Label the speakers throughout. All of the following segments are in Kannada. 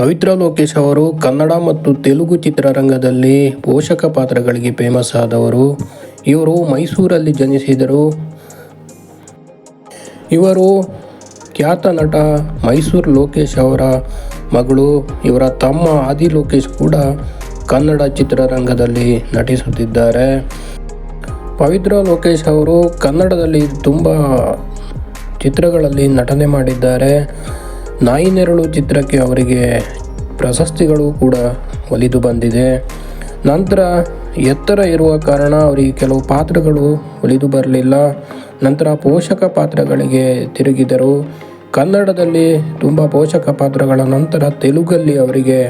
Speaker 1: ಪವಿತ್ರ ಲೋಕೇಶ್ ಅವರು ಕನ್ನಡ ಮತ್ತು ತೆಲುಗು ಚಿತ್ರರಂಗದಲ್ಲಿ ಪೋಷಕ ಪಾತ್ರಗಳಿಗೆ ಫೇಮಸ್ ಆದವರು. ಇವರು ಮೈಸೂರಲ್ಲಿ ಜನಿಸಿದರು. ಇವರು ಖ್ಯಾತ ನಟ ಮೈಸೂರು ಲೋಕೇಶ್ ಅವರ ಮಗಳು. ಇವರ ತಮ್ಮ ಆದಿ ಲೋಕೇಶ್ ಕೂಡ ಕನ್ನಡ ಚಿತ್ರರಂಗದಲ್ಲಿ ನಟಿಸುತ್ತಿದ್ದಾರೆ. ಪವಿತ್ರ ಲೋಕೇಶ್ ಅವರು ಕನ್ನಡದಲ್ಲಿ ತುಂಬ ಚಿತ್ರಗಳಲ್ಲಿ ನಟನೆ ಮಾಡಿದ್ದಾರೆ. ನಾಯಿ ನೆರಳು ಚಿತ್ರಕ್ಕೆ ಅವರಿಗೆ ಪ್ರಶಸ್ತಿಗಳು ಕೂಡ ಒಲಿದು ಬಂದಿದೆ. ನಂತರ ಎತ್ತರ ಇರುವ ಕಾರಣ ಅವರಿಗೆ ಕೆಲವು ಪಾತ್ರಗಳು ಒಲಿದು ಬರಲಿಲ್ಲ. ನಂತರ ಪೋಷಕ ಪಾತ್ರಗಳಿಗೆ ತಿರುಗಿದರು. ಕನ್ನಡದಲ್ಲಿ ತುಂಬ ಪೋಷಕ ಪಾತ್ರಗಳ ನಂತರ ತೆಲುಗಲ್ಲಿ ಅವರಿಗೆ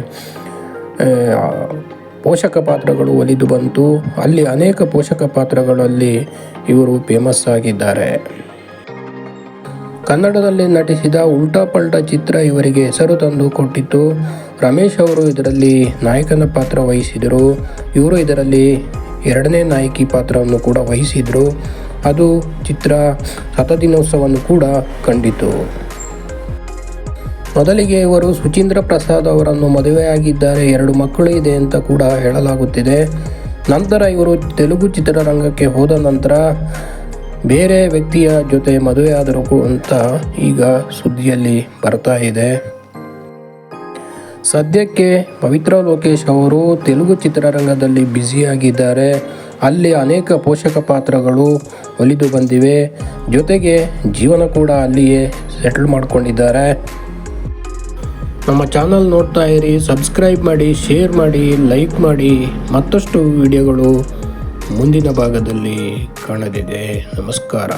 Speaker 1: ಪೋಷಕ ಪಾತ್ರಗಳು ಒಲಿದು ಬಂತು. ಅಲ್ಲಿ ಅನೇಕ ಪೋಷಕ ಪಾತ್ರಗಳಲ್ಲಿ ಇವರು ಫೇಮಸ್ ಆಗಿದ್ದಾರೆ. ಕನ್ನಡದಲ್ಲಿ ನಟಿಸಿದ ಉಲ್ಟಾ ಪಲ್ಟಾ ಚಿತ್ರ ಇವರಿಗೆ ಹೆಸರು ತಂದು ಕೊಟ್ಟಿತ್ತು. ರಮೇಶ್ ಅವರು ಇದರಲ್ಲಿ ನಾಯಕನ ಪಾತ್ರ ವಹಿಸಿದರು. ಇವರು ಇದರಲ್ಲಿ ಎರಡನೇ ನಾಯಕಿ ಪಾತ್ರವನ್ನು ಕೂಡ ವಹಿಸಿದರು. ಅದು ಚಿತ್ರ ಶತದಿನೋತ್ಸವವನ್ನು ಕೂಡ ಕಂಡಿತು. ಮೊದಲಿಗೆ ಇವರು ಸುಚೀಂದ್ರ ಪ್ರಸಾದ್ ಅವರನ್ನು ಮದುವೆಯಾಗಿದ್ದಾರೆ, ಎರಡು ಮಕ್ಕಳು ಇದೆ ಅಂತ ಕೂಡ ಹೇಳಲಾಗುತ್ತಿದೆ. ನಂತರ ಇವರು ತೆಲುಗು ಚಿತ್ರರಂಗಕ್ಕೆ ಹೋದ ನಂತರ ಬೇರೆ ವ್ಯಕ್ತಿಯ ಜೊತೆ ಮದುವೆಯಾದರೂ ಅಂತ ಈಗ ಸುದ್ದಿಯಲ್ಲಿ ಬರ್ತಾ ಇದೆ. ಸದ್ಯಕ್ಕೆ ಪವಿತ್ರ ಲೋಕೇಶ್ ಅವರು ತೆಲುಗು ಚಿತ್ರರಂಗದಲ್ಲಿ ಬ್ಯುಸಿಯಾಗಿದ್ದಾರೆ. ಅಲ್ಲಿ ಅನೇಕ ಪೋಷಕ ಪಾತ್ರಗಳು ಒಲಿದು ಬಂದಿವೆ. ಜೊತೆಗೆ ಜೀವನ ಕೂಡ ಅಲ್ಲಿಯೇ ಸೆಟ್ಲ್ ಮಾಡಿಕೊಂಡಿದ್ದಾರೆ. ನಮ್ಮ ಚಾನಲ್ ನೋಡ್ತಾ ಇರಿ, ಸಬ್ಸ್ಕ್ರೈಬ್ ಮಾಡಿ, ಶೇರ್ ಮಾಡಿ, ಲೈಕ್ ಮಾಡಿ. ಮತ್ತಷ್ಟು ವಿಡಿಯೋಗಳು ಮುಂದಿನ ಭಾಗದಲ್ಲಿ ಕಾಣಲಿದೆ. ನಮಸ್ಕಾರ.